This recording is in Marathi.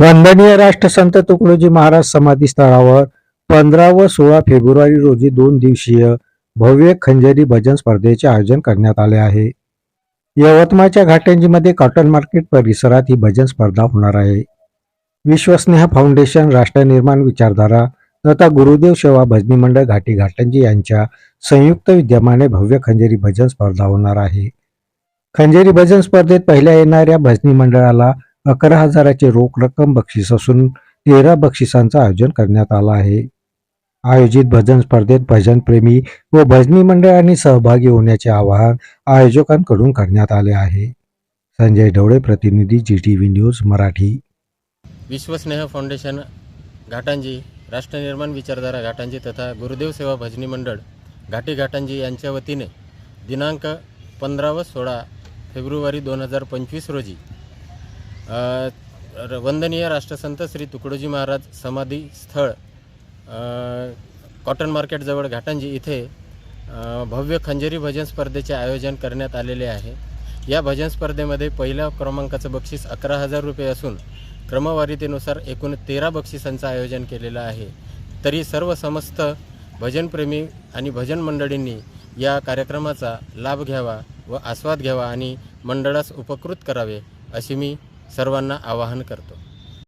वंदनीय राष्ट्रसंत तुकडोजी महाराज समाधी स्थळावर पंधरा व सोळा फेब्रुवारी रोजी दोन दिवसीय भव्य खंजरी भजन स्पर्धेचे आयोजन करण्यात आले आहे. यवतमाळच्या घाटंजीमध्ये कॉटन मार्केट परिसरात ही भजन स्पर्धा होणार आहे. विश्वस्नेह फाउंडेशन राष्ट्रनिर्माण विचारधारा तथा गुरुदेव सेवा भजनी मंडळ घाटी घाटंजी यांच्या संयुक्त विद्यमाने भव्य खंजरी भजन स्पर्धा होणार आहे. खंजरी भजन स्पर्धेत पहिल्या येणाऱ्या भजनी मंडळाला अकरा हजाराचे रोख रक्कम बक्षीस असून तेरा बक्षिसांचं आयोजन करण्यात आलं आहे. आयोजित भजन स्पर्धेत भजनप्रेमी व भजनी मंडळांनी सहभागी होण्याचे आवाहन आयोजकांकडून करण्यात आले आहे. संजय ढवळे प्रतिनिधी G T V news Marathi. Vishwasneh foundation Ghatanji राष्ट्रनिर्माण विचारधारा घाटांजी तथा गुरुदेव सेवा भजनी मंडळ घाटी घाटांजी यांच्या वतीने दिनांक पंधरा व सोळा फेब्रुवारी दोन हजार पंचवीस रोजी वंदनीय राष्ट्रसंत श्री तुकडोजी महाराज समाधी स्थळ कॉटन मार्केटजवळ घाटंजी इथे भव्य खंजरी भजन स्पर्धेचे आयोजन करण्यात आलेले आहे. या भजन स्पर्धेमध्ये पहिल्या क्रमांकाचं बक्षीस अकरा हजार रुपये असून क्रमवारीतेनुसार एकूण तेरा बक्षिसांचं आयोजन केलेलं आहे. तरी सर्व समस्त भजनप्रेमी आणि भजन मंडळींनी या कार्यक्रमाचा लाभ घ्यावा व आस्वाद घ्यावा आणि मंडळास उपकृत करावे अशी मी सर्वांना आवाहन करतो.